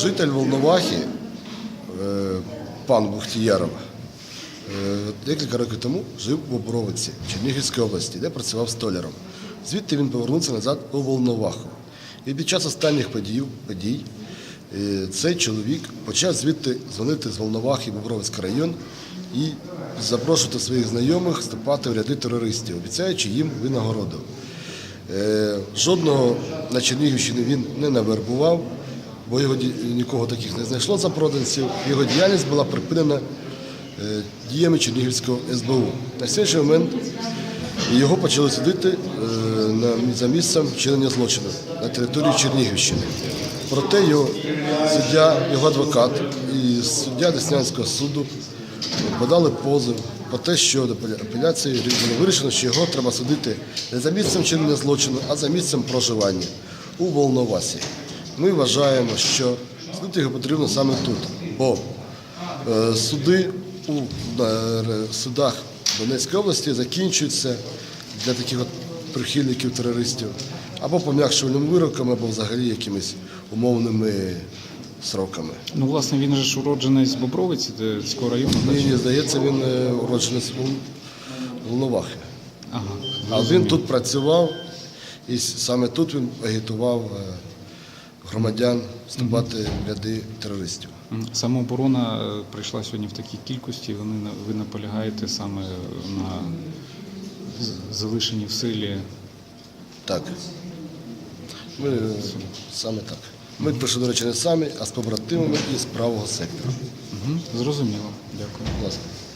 Житель Волновахи, е, пан Бухтіяров, е, декілька років тому жив в Оборовиці Чернігівської області, де працював столяром. Звідти він повернувся назад у Волноваху. І під час останніх подій, подій е, цей чоловік почав звідти дзвонити з Волновахи в Бобровицький район і запрошувати своїх знайомих вступати в ряди терористів, обіцяючи їм винагороду. Жодного на Чернігівщині він не навербував, бо його нікого таких не знайшло за проданців. Його діяльність була припинена е, діями Чернігівського СБУ. На сьогоднішній момент його почали судити е, за місцем вчинення злочину на території Чернігівщини. Проте його суддя, його адвокат і суддя Деснянського суду подали позов про те, що до апеляції було вирішено, що його треба судити не за місцем вчинення злочину, а за місцем проживання у Волновасі. Ми вважаємо, що судити його потрібно саме тут, бо е, суди у е, судах Донецької області закінчуються для таких от прихильників терористів або пом'якшувальним вироками, або взагалі якимись умовними сроками. Ну, власне, він же ж уроджений з Бобровиці, де- цього району. так? Мені здається, він е, уродженець Вол- Волновахи. Ага. А він тут працював, і саме тут він агітував громадян вступати в ряди терористів. Самооборона е, прийшла сьогодні в такій кількості. Вони ви наполягаєте саме на залишенні в силі. Так. Ми е, саме так. Ми прийшли, до речі, не самі, а з побратимами із правого сектора. Зрозуміло. Дякую. Будь ласка.